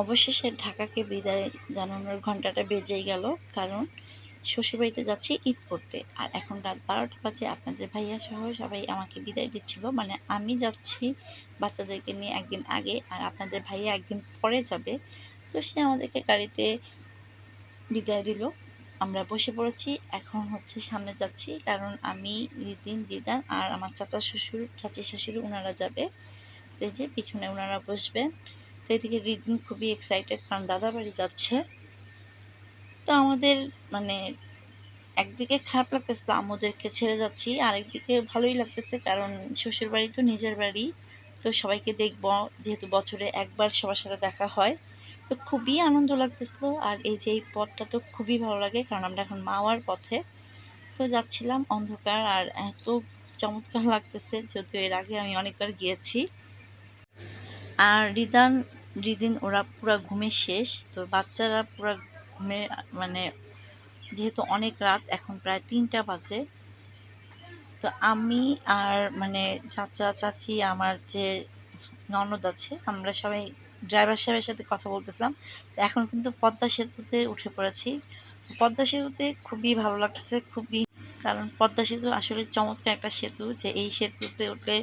অবশেষে ঢাকাকে বিদায় জানানোর ঘন্টাটা বেজেই গেল, কারণ শ্বশুরবাড়িতে যাচ্ছি ঈদ করতে। আর এখন রাত বারোটা বাজে, আপনাদের ভাইয়া সহ সবাই আমাকে বিদায় দিচ্ছিল। মানে আমি যাচ্ছি বাচ্চাদেরকে নিয়ে একদিন আগে, আর আপনাদের ভাইয়া একদিন পরে যাবে। তো সে আমাদেরকে গাড়িতে বিদায় দিল। আমরা বসে পড়েছি, এখন হচ্ছে সামনে যাচ্ছি, কারণ আমি, রিদিন, দিদান আর আমার চাচা শ্বশুর, চাচি শাশুড়ি ওনারা যাবে। তো যে পিছনে ওনারা বসবেন। তো এদিকে রিদিন খুবই এক্সাইটেড কারণ দাদা বাড়ি যাচ্ছে। তো আমাদের মানে একদিকে খারাপ লাগতেছে আমাদেরকে ছেড়ে যাচ্ছি, আরেকদিকে ভালোই লাগতেছে কারণ শ্বশুর বাড়ি তো নিজের বাড়ি, তো সবাইকে দেখব যেহেতু বছরে একবার সবার সাথে দেখা হয়। তো খুবই আনন্দ লাগতেছিল আর এই যে এই পথটা তো খুবই ভালো লাগে কারণ আমরা এখন মাওয়ার পথে। তো যাচ্ছিলাম অন্ধকার আর এত চমৎকার লাগতেছে, যদিও এর আগে আমি অনেকবার গিয়েছি। আর রিদান রিদিন ওরা পুরো ঘুমে শেষ, তো বাচ্চারা পুরো ঘুমে মানে যেহেতু অনেক রাত, এখন প্রায় তিনটা বাজে। তো আমি আর মানে চাচা, চাচি, আমার যে ননদ আছে, আমরা সবাই ড্রাইভার সাহেবের সাথে কথা বলতেছিলাম। তো এখন কিন্তু পদ্মা সেতুতে উঠে পড়েছি। পদ্মা সেতুতে খুবই ভালো লাগতেছে, খুবই কারণ পদ্মা সেতু আসলে চমৎকার একটা সেতু যে এই সেতুতে উঠলে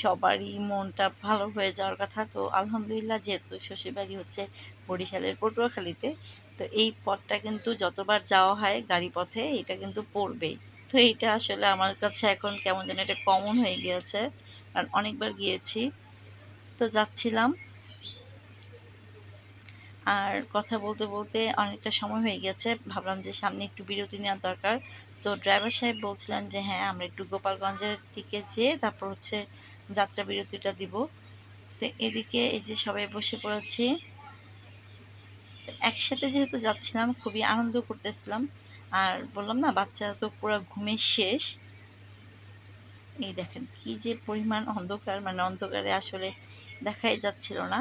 সবারই মনটা ভালো হয়ে যাওয়ার কথা। তো আলহামদুলিল্লাহ যেহেতু শ্বশুরবাড়ি হচ্ছে বরিশালের পটুয়াখালীতে, তো এই পথটা কিন্তু যতবার যাওয়া হয় গাড়ি পথে এটা কিন্তু পড়বেই। তো এইটা আসলে আমার কাছে এখন কেমন যেন এটা কমন হয়ে গিয়েছে। কারণ অনেকবার গিয়েছি, তো যাচ্ছিলাম। আর কথা বলতে বলতে অনেকটা সময় হয়ে গেছে, ভাবলাম যে সামনে একটু বিরতি নেওয়ার দরকার। তো ড্রাইভার সাহেব বলছিলেন যে হ্যাঁ আমরা একটু গোপালগঞ্জের দিকে যেয়ে তারপর হচ্ছে যাত্রা বিরতিটা দিব। তো এদিকে এই যে সবাই বসে পড়েছি। একসাথে যেহেতু যাচ্ছিলাম খুবই আনন্দ করতেছিলাম। আর বললাম না বাচ্চারা তো পুরো ঘুমের শেষ। এই দেখেন কি যে পরিমাণ অন্ধকার মানে অন্ধকারে আসলে দেখাই যাচ্ছিল না।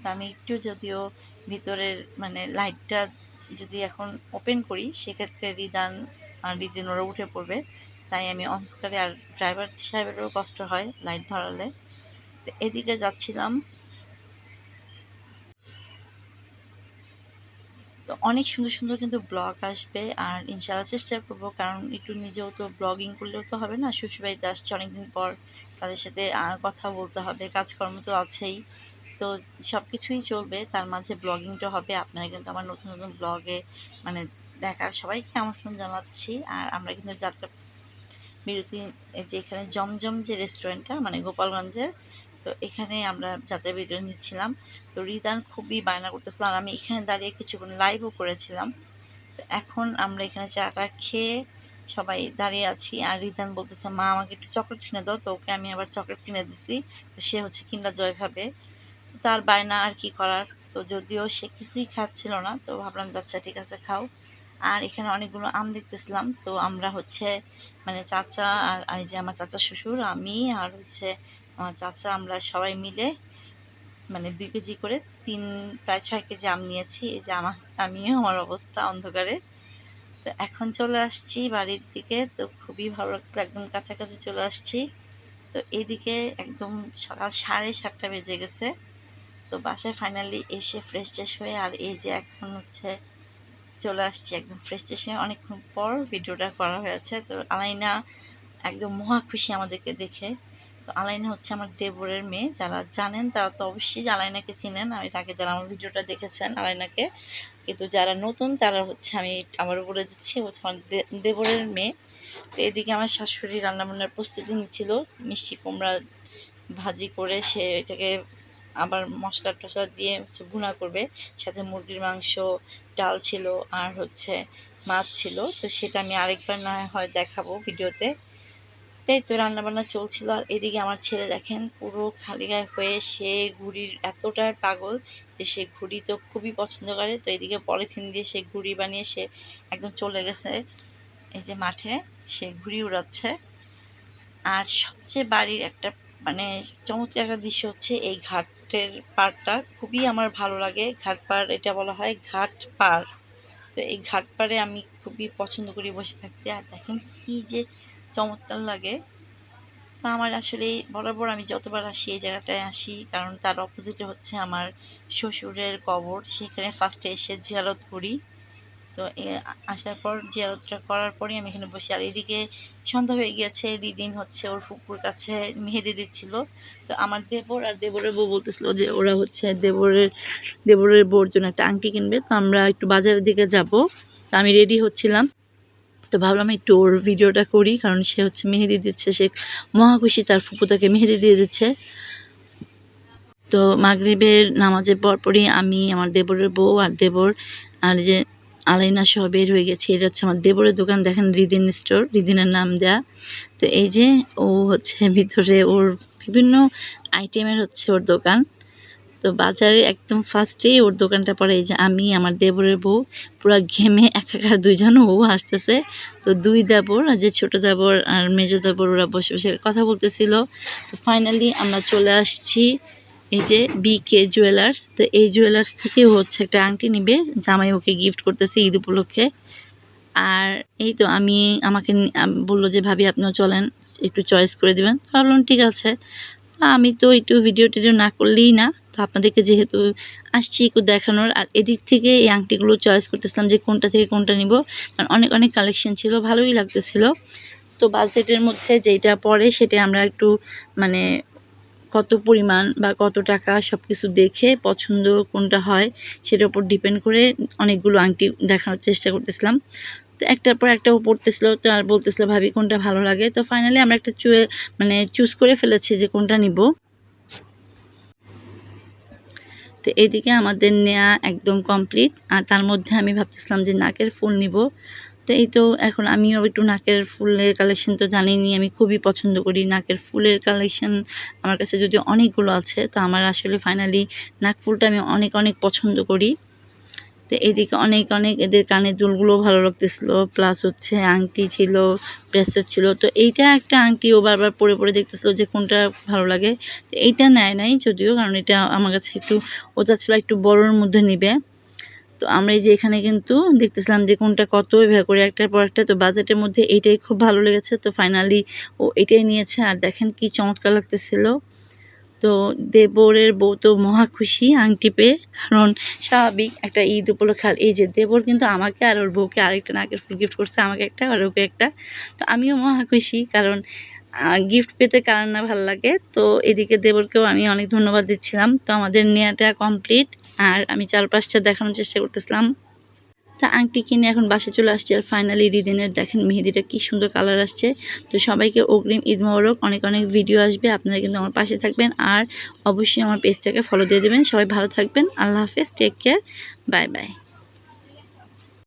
তা আমি একটু যদিও ভিতরের মানে লাইটটা যদি এখন ওপেন করি, সেক্ষেত্রে রিদান রিদিন ওরা উঠে পড়বে। তাই আমি অন্ধকারে আর ড্রাইভার সাহেবেরও কষ্ট হয় লাইট ধরালে। তো এদিকে যাচ্ছিলাম। তো অনেক সুন্দর সুন্দর কিন্তু ব্লগ আসবে আর ইনশাআল্লাহ চেষ্টা করব, কারণ একটু নিজেও তো ব্লগিং করলেও তো হবে না। শ্বশুরবাড়িতে আসছে অনেকদিন পর, তাদের সাথে কথা বলতে হবে, কাজকর্ম তো আছেই। তো সব কিছুই চলবে। তার মাঝে ব্লগিংটা হবে। আপনারা কিন্তু আমার নতুন নতুন ব্লগে মানে দেখার সবাইকে আমন্ত্রণ জানাচ্ছি। আর আমরা কিন্তু যাত্রা বিরতি যে এখানে জমজম যে রেস্টুরেন্টটা মানে গোপালগঞ্জের, তো এখানে আমরা যাত্রা ভিডিও নিচ্ছিলাম। তো রিদান খুবই বায়না করতেছিলাম আর আমি এখানে দাঁড়িয়ে কিছুক্ষণ লাইভও করেছিলাম। তো এখন আমরা এখানে চাটা খেয়ে সবাই দাঁড়িয়ে আছি। আর রিদান বলতেছে, মা, আমাকে একটু চকলেট কিনে দাও। তো ওকে আমি আবার চকলেট কিনে দিছি। তো সে হচ্ছে কিনলা জয় খাবে। তো তার বায়না আর কি করার। তো যদিও সে কিছুই খাচ্ছিল না, তো ভাবলাম আচ্ছা ঠিক আছে, খাও। আর এখানে অনেকগুলো আম দেখতেছিলাম। তো আমরা হচ্ছে মানে চাচা আর এই যে আমার চাচা শ্বশুর, আমি আর হচ্ছে আমার চাচা, আমরা সবাই মিলে মানে দুই কেজি করে তিন, প্রায় ছয় কেজি আম নিয়েছি। এই যে আমার, আমিও আমার অবস্থা অন্ধকারে। তো এখন চলে আসছি বাড়ির দিকে। তো খুবই ভালো লাগছে, একদম কাছাকাছি চলে আসছি। তো এদিকে একদম সকাল সাড়ে সাতটা বেজে গেছে। তো বাসায় ফাইনালি এসে ফ্রেশ ট্রেশ হয়ে আর এই যে এখন হচ্ছে চলে আসছি একদম ফ্রেশ ট্রেশ হয়ে। অনেকক্ষণ পর ভিডিওটা করা হয়েছে। তো আলাইনা একদম মহা খুশি আমাদেরকে দেখে। তো আলাইনা হচ্ছে আমার দেবরের মেয়ে। যারা জানেন তারা তো অবশ্যই আলাইনাকে চিনেন। আর আগে যারা আমার ভিডিওটা দেখেছেন আলাইনাকে। কিন্তু যারা নতুন তারা হচ্ছে আমি আমার উপরে দিচ্ছি। হচ্ছে আমার দেবরের মেয়ে। তো এদিকে আমার শাশুড়ি রান্নাবান্নার প্রস্তুতি নিচ্ছিল। মিষ্টি কুমড়া ভাজি করে সে এটাকে আবার মশলা টশলা দিয়ে হচ্ছে ভুনা করবে। সাথে মুরগির মাংস, ডাল ছিল আর হচ্ছে মাছ ছিল। তো সেটা আমি আরেকবার না হয় দেখাবো ভিডিওতে। তাই তো রান্নাবান্না চলছিল। আর এদিকে আমার ছেলে দেখেন, পুরো খালি গায়ে হয়ে সে ঘুড়ির এতটাই পাগল যে সে ঘুড়ি তো খুবই পছন্দ করে। তো এদিকে পলিথিন দিয়ে সে ঘুড়ি বানিয়ে সে একদম চলে গেছে। এই যে মাঠে সে ঘুড়ি উড়াচ্ছে। আর সবচেয়ে বাড়ির একটা মানে চমৎকার একটা দৃশ্য হচ্ছে এই ঘাটের পাড়টা খুবই আমার ভালো লাগে। ঘাট পাড়, এটা বলা হয় ঘাট পাড়। তো এই ঘাট পাড়ে আমি খুবই পছন্দ করি বসে থাকতে। আর দেখেন কী যে চমৎকার লাগে। তো আমার আসলে বরাবর আমি যতবার আসি এই জায়গাটায় আসি, কারণ তার অপোজিটে হচ্ছে আমার শ্বশুরের কবর। সেখানে ফার্স্টে এসে জিয়ারত করি। তো আসার পর জিয়ারতটা করার পরই আমি এখানে বসি, আর এদিকে সন্ধ্যা হয়ে গিয়েছে, রিদিন হচ্ছে ওর ফুকুর কাছে মেহেদি দিচ্ছিল। তো আমার দেবর আর দেবরের বউ বলতেছিল যে ওরা হচ্ছে দেবরের দেবরের বউর জন্য একটা আংটি কিনবে, তো আমরা একটু বাজারের দিকে যাব। তো আমি রেডি হচ্ছিলাম। তো ভাবলাম একটু ওর ভিডিওটা করি, কারণ সে হচ্ছে মেহেদি দিচ্ছে, সে মহা খুশি তার ফুপু তাকে মেহেদি দিয়ে দিচ্ছে। তো মাগরিবের নামাজের পরপরই আমি, আমার দেবরের বউ আর দেবর, আর যে আলাইনা সহ বের হয়ে গেছে। এটা হচ্ছে আমার দেবরের দোকান, দেখেন রিদিন স্টোর, রিদিনের নাম দেয়া। তো এই যে ও হচ্ছে ভিতরে ওর বিভিন্ন আইটেমের হচ্ছে ওর দোকান। তো বাজারে একদম ফার্স্টেই ওর দোকানটা পড়ে, এই যে আমি, আমার দেবরের বউ, পুরো ঘেমে একাকার দুইজন, ও আসতেছে তো দুই দেবর, আর যে ছোটো দেবর আর মেজো দেবর, ওরা বসে বসে কথা বলতেছিল। তো ফাইনালি আমরা চলে আসছি এই যে বি কে জুয়েলার্স তো এই জুয়েলার্স থেকে হচ্ছে একটা আংটি নিবে, জামাই ওকে গিফট করতেছে ঈদ উপলক্ষে। আর এই তো আমি আমাকে বলল যে, ভাবি, আপনিও চলেন, একটু চয়েস করে দিবেন। ভাবলাম, ঠিক আছে। আমি তো একটু ভিডিও টিডিও না করলেই না, তো আপনাদেরকে যেহেতু আসছি একটু দেখানোর, আর এদিক থেকে এই আংটিগুলো চয়েস করতেছিলাম যে, কোনটা থেকে কোনটা নিব। কারণ অনেক অনেক কালেকশন ছিল, ভালোই লাগতেছিল। তো বাজেটের মধ্যে যেটা পড়ে সেটা আমরা একটু মানে কত পরিমাণ বা কত টাকা সব কিছু দেখে পছন্দ কোনটা হয় সেটার উপর ডিপেন্ড করে অনেকগুলো আংটি দেখানোর চেষ্টা করতেছিলাম। তো একটার পর একটা ও পড়তেছিল তো আর বলতেছিল, ভাবি কোনটা ভালো লাগে? তো ফাইনালি আমরা একটা চুয়ে মানে চুজ করে ফেলেছি যে কোনটা নিব। তো এদিকে আমাদের নেয়া একদম কমপ্লিট আর তার মধ্যে আমি ভাবতেছিলাম যে নাকের ফুল নিব। তো এই তো এখন আমিও একটু নাকের ফুলের কালেকশন তো জানিনি, আমি খুবই পছন্দ করি নাকের ফুলের কালেকশন আমার কাছে যদিও অনেকগুলো আছে, তো আমার আসলে ফাইনালি নাক ফুলটা আমি অনেক অনেক পছন্দ করি। তো এইদিকে অনেক অনেক এদের কানের দুলগুলো ভালো লাগতেছিল প্লাস হচ্ছে আংটি ছিল ব্রেসলেট ছিল। তো এইটা একটা আংটি ও বারবার পরে পরে দেখতেছিল যে কোনটা ভালো লাগে। তো এইটা নেয় নাই যদিও, কারণ এটা আমার কাছে একটু, ও চাচ্ছিল একটু বড়োর মধ্যে নিবে। তো আমরা এই যে এখানে কিন্তু দেখতেছিলাম যে কোনটা কত এভাবে করে একটার পর একটা। তো বাজেটের মধ্যে এইটাই খুব ভালো লেগেছে। তো ফাইনালি ও এটাই নিয়েছে। আর দেখেন কি চমৎকার লাগতেছিল। তো দেবরের বউ তো মহা খুশি আংটি পেয়ে, কারণ স্বাভাবিক একটা ঈদ উপলক্ষে। এই যে দেবর কিন্তু আমাকে আর ওর বউকে আরেকটা নাকের ফুল গিফট করছে, আমাকে একটা আর ওকে একটা। তো আমিও মহা খুশি, কারণ গিফট পেতে কার না ভালো লাগে। তো এদিকে দেবরকেও আমি অনেক ধন্যবাদ দিচ্ছিলাম। তো আমাদের নেওয়াটা কমপ্লিট আর আমি চারপাশটা দেখানোর চেষ্টা করতেছিলাম। তা আংটি কিনে এখন বাসে চলে আসছে। আর ফাইনালি রিদিনের দেখেন মেহেদিটা কি সুন্দর কালার আসছে। তো সবাইকে অগ্রিম ঈদ মোবারক, অনেক অনেক ভিডিও আসবে। আপনারা কিন্তু আমার পাশে থাকবেন। আর অবশ্যই আমার পেজটাকে ফলো দিয়ে দেবেন। সবাই ভালো থাকবেন। আল্লাহ হাফেজ। Take care bye bye